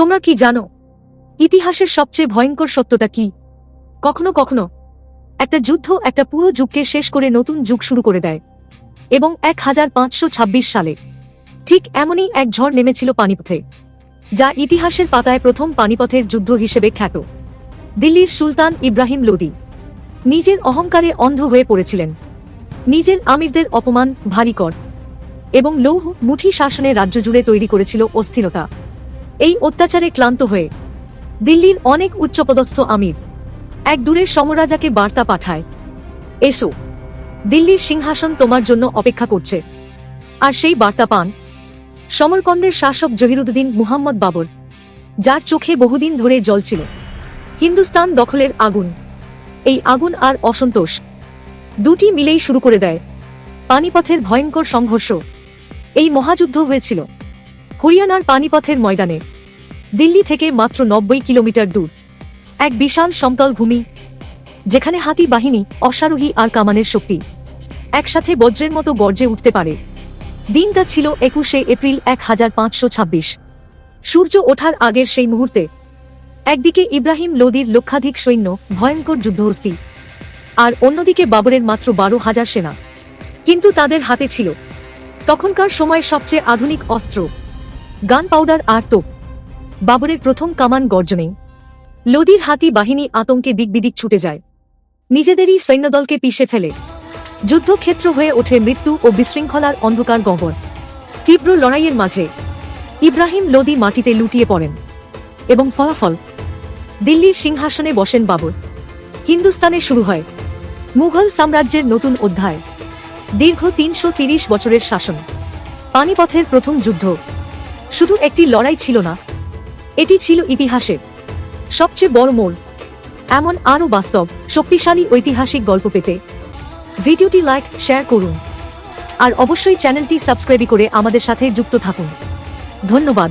তোমরা কি জানো, ইতিহাসের সবচেয়ে ভয়ঙ্কর সত্যটা কি? কখনো কখনো, একটা যুদ্ধ একটা পুরো যুগকে শেষ করে নতুন যুগ শুরু করে দেয়। এবং এক হাজার পাঁচশো ছাব্বিশ সালে, ঠিক এমনই এক ঝড় নেমেছিল পানিপথে, যা ইতিহাসের পাতায় প্রথম পানিপথের যুদ্ধ হিসেবে খ্যাত। দিল্লির সুলতান ইব্রাহিম লোদি, নিজের অহংকারে অন্ধ হয়ে পড়েছিলেন। নিজের আমিরদের অপমান ভারী কর, এবং লৌহ মুঠি শাসনে রাজ্য জুড়ে তৈরি করেছিল অস্থিরতা। এই অত্যাচারে ক্লান্ত হয়ে দিল্লির অনেক উচ্চপদস্থ আমির এক দূরের সমরাজাকে বার্তা পাঠায়, এসো, দিল্লির সিংহাসন তোমার জন্য অপেক্ষা করছে। আর সেই বার্তা পান সমরকন্দের শাসক জহিরুদ্দিন মুহাম্মদ বাবর, যার চোখে বহুদিন ধরে জল ছিল। হিন্দুস্তান দখলের আগুন, এই আগুন আর অসন্তোষ দুটি মিলেই শুরু করে দেয়। পানিপথের ভয়ঙ্কর সংঘর্ষ এই মহাযুদ্ধ হয়েছিল। হরিয়ানার পানিপথের ময়দানে। দিল্লি থেকে মাত্র নব্বই কিলোমিটার দূর। এক বিশাল সমতল ভূমি, যেখানে হাতি বাহিনী, অশ্বারোহী আর কামানের শক্তি, একসাথে বজ্রের মতো গর্জে উঠতে পারে। দিনটা ছিল একুশে এপ্রিল এক হাজার পাঁচশো ছাব্বিশ। সূর্য ওঠার আগের সেই মুহূর্তে, একদিকে ইব্রাহিম লোদির লক্ষাধিক সৈন্য, ভয়ঙ্কর যুদ্ধহস্তি, আর অন্যদিকে বাবরের মাত্র বারো হাজার সেনা। কিন্তু তাদের হাতে ছিল তখনকার সময় সবচেয়ে আধুনিক অস্ত্র। গান পাউডার আর তোপ। বাবরের প্রথম কামান গর্জনে লোদির হাতি বাহিনী আতঙ্কে দিকবিদিক ছুটে যায়। নিজেদেরই সৈন্যদলকে পিষে ফেলে। যুদ্ধক্ষেত্র হয়ে ওঠে মৃত্যু ও বিশৃঙ্খলার অন্ধকার গহ্বর। তীব্র লড়াইয়ের মাঝে ইব্রাহিম লোদি মাটিতে লুটিয়ে পড়েন এবং ফলাফল, দিল্লির সিংহাসনে বসেন বাবর। হিন্দুস্তানে শুরু হয় মুঘল সাম্রাজ্যের নতুন অধ্যায়। দীর্ঘ তিনশো বছরের শাসন। পানিপথের প্রথম যুদ্ধ। শুধু একটি লড়াই ছিল না, এটি ছিল ইতিহাসের সবচেয়ে বড় মোড়। এমন আরও বাস্তব, শক্তিশালী ঐতিহাসিক গল্প পেতে ভিডিওটি লাইক, শেয়ার করুন। আর অবশ্যই চ্যানেলটি সাবস্ক্রাইব করে আমাদের সাথে যুক্ত থাকুন। ধন্যবাদ।